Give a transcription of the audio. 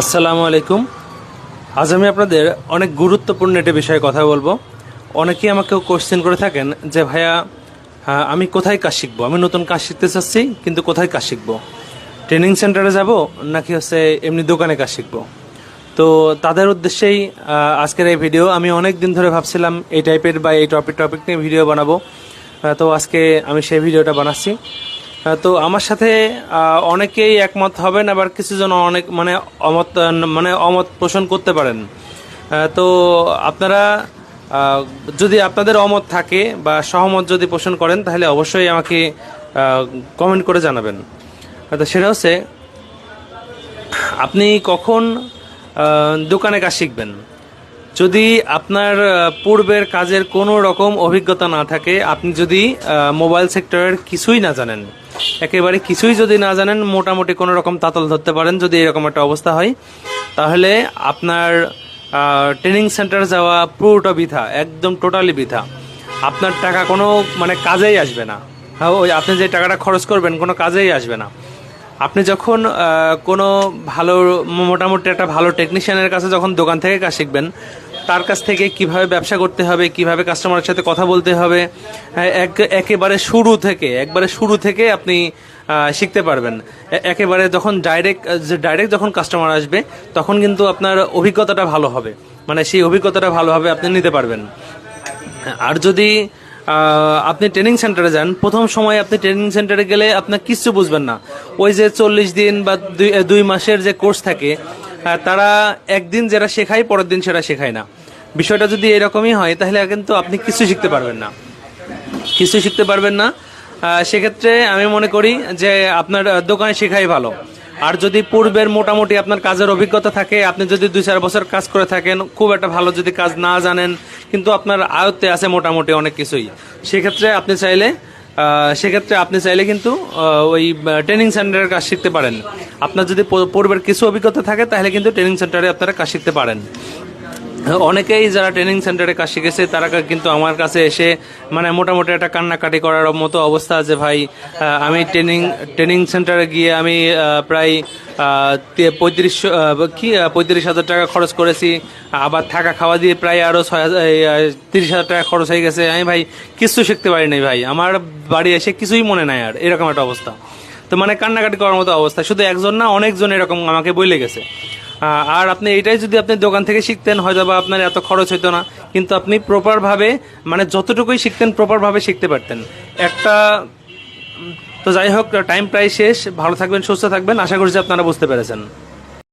আসসালামু আলাইকুম। আজ আমি আপনাদের অনেক গুরুত্বপূর্ণ একটি বিষয়ে কথা বলব। অনেকেই আমাকে কোশ্চেন করে থাকেন যে, ভাইয়া আমি কোথায় কাজ শিখব? আমি নতুন কাজ শিখতে চাচ্ছি, কিন্তু কোথায় কাজ শিখব? ট্রেনিং সেন্টারে যাব, নাকি হচ্ছে এমনি দোকানে কাজ শিখব? তো তাদের উদ্দেশ্যেই আজকের এই ভিডিও আমি অনেক দিন ধরে ভাবছিলাম এই টাইপের বা এই টপিক টপিক নিয়ে ভিডিও বানাবো। তো আজকে আমি সেই ভিডিওটা বানাচ্ছি। তো আমার সাথে অনেকেই একমত হবেন, আবার কিছু জন অনেক মানে অমত মানে অমত পোষণ করতে পারেন। তো আপনারা যদি আপনাদের অমত থাকে বা সহমত যদি পোষণ করেন, তাহলে অবশ্যই আমাকে কমেন্ট করে জানাবেন। তো সেটা হচ্ছে, আপনি কখন দোকানে কাজ শিখবেন? যদি আপনার পূর্বের কাজের কোনো রকম অভিজ্ঞতা না থাকে, আপনি যদি মোবাইল সেক্টরের কিছুই না জানেন একেবারে কিছুই যদি না জানেন মোটামুটি কোনো রকম তাতল ধরতে পারেন যদি এরকম একটা অবস্থা হয়। তাহলে আপনার ট্রেনিং সেন্টার যাওয়া পুরোটা বৃথা একদম টোটালি বৃথা। আপনার টাকা কোনো মানে কাজেই আসবে না। হ্যাঁ, ওই আপনি যে টাকাটা খরচ করবেন কোনো কাজেই আসবে না। আপনি যখন কোনো ভালো মোটামুটি একটা ভালো টেকনিশিয়ানের কাছে যখন দোকান থেকে কাজ শিখবেন তার কাছ থেকে কীভাবে ব্যবসা করতে হবে কীভাবে কাস্টমারের সাথে কথা বলতে হবে হ্যাঁ, এক- একেবারে শুরু থেকে একবারে শুরু থেকে আপনি শিখতে পারবেন। একেবারে যখন ডাইরেক্ট ডাইরেক্ট যখন কাস্টমার আসবে তখন কিন্তু আপনার অভিজ্ঞতাটা ভালো হবে। মানে সেই অভিজ্ঞতাটা ভালোভাবে আপনি নিতে পারবেন। আর যদি আপনি ট্রেনিং সেন্টারে যান প্রথম সময় আপনি ট্রেনিং সেন্টারে গেলে আপনার কিচ্ছু বুঝবেন না। ওই যে চল্লিশ দিন বা দুই মাসের যে কোর্স থাকে তারা একদিন যেটা শেখায়, পরের দিন সেটা শেখায় না। বিষয়টা যদি এরকমই হয়, তাহলে কিন্তু আপনি কিছু শিখতে পারবেন না। কিছু শিখতে পারবেন না। সেক্ষেত্রে আমি মনে করি যে আপনার দোকানে শেখাই ভালো। আর যদি পূর্বের মোটামুটি আপনার কাজের অভিজ্ঞতা থাকে, আপনি যদি দুই চার বছর কাজ করে থাকেন, খুব একটা ভালো যদি কাজ না জানেন, কিন্তু আপনার আয়ত্তে আছে মোটামুটি অনেক কিছুই। সেক্ষেত্রে আপনি চাইলে সেক্ষেত্রে আপনি চাইলে কিন্তু ওই ট্রেনিং সেন্টারের কাজ শিখতে পারেন। আপনার যদি পূর্বের কিছু অভিজ্ঞতা থাকে, তাহলে কিন্তু ট্রেনিং সেন্টারে আপনারা কাজ শিখতে পারেন। অনেকেই যারা ট্রেনিং সেন্টারে কাজ শিখেছে, তারা কিন্তু আমার কাছে এসে মানে মোটামুটি একটা কান্নাকাটি করার মতো অবস্থা আছে ভাই আমি ট্রেনিং ট্রেনিং সেন্টারে গিয়ে আমি প্রায় পঁয়ত্রিশ কি পঁয়ত্রিশ হাজার টাকা খরচ করেছি। আবার থাকা খাওয়া দিয়ে প্রায় আরও ছয় হাজার তিরিশ হাজার টাকা খরচ হয়ে গেছে। আমি, ভাই, কিছু শিখতে পারিনি ভাই। আমার বাড়ি এসে কিছুই মনে নাই আর। এরকম একটা অবস্থা। তো মানে কান্নাকাটি করার মতো অবস্থা। শুধু একজন না, অনেকজন এরকম আমাকে বলে গেছে। আর আপনি এটাই যদি আপনি দোকান থেকে শিখতেন হয়তো বা আপনার এত খরচ হতো না। কিন্তু আপনি প্রপারভাবে মানে যতটুকুই শিখতেন প্রপারভাবে শিখতে পারতেন। একটা, তো যাই হোক টাইম প্রায় শেষ। ভালো থাকবেন, সুস্থ থাকবেন। আশা করছি আপনারা বুঝতে পেরেছেন।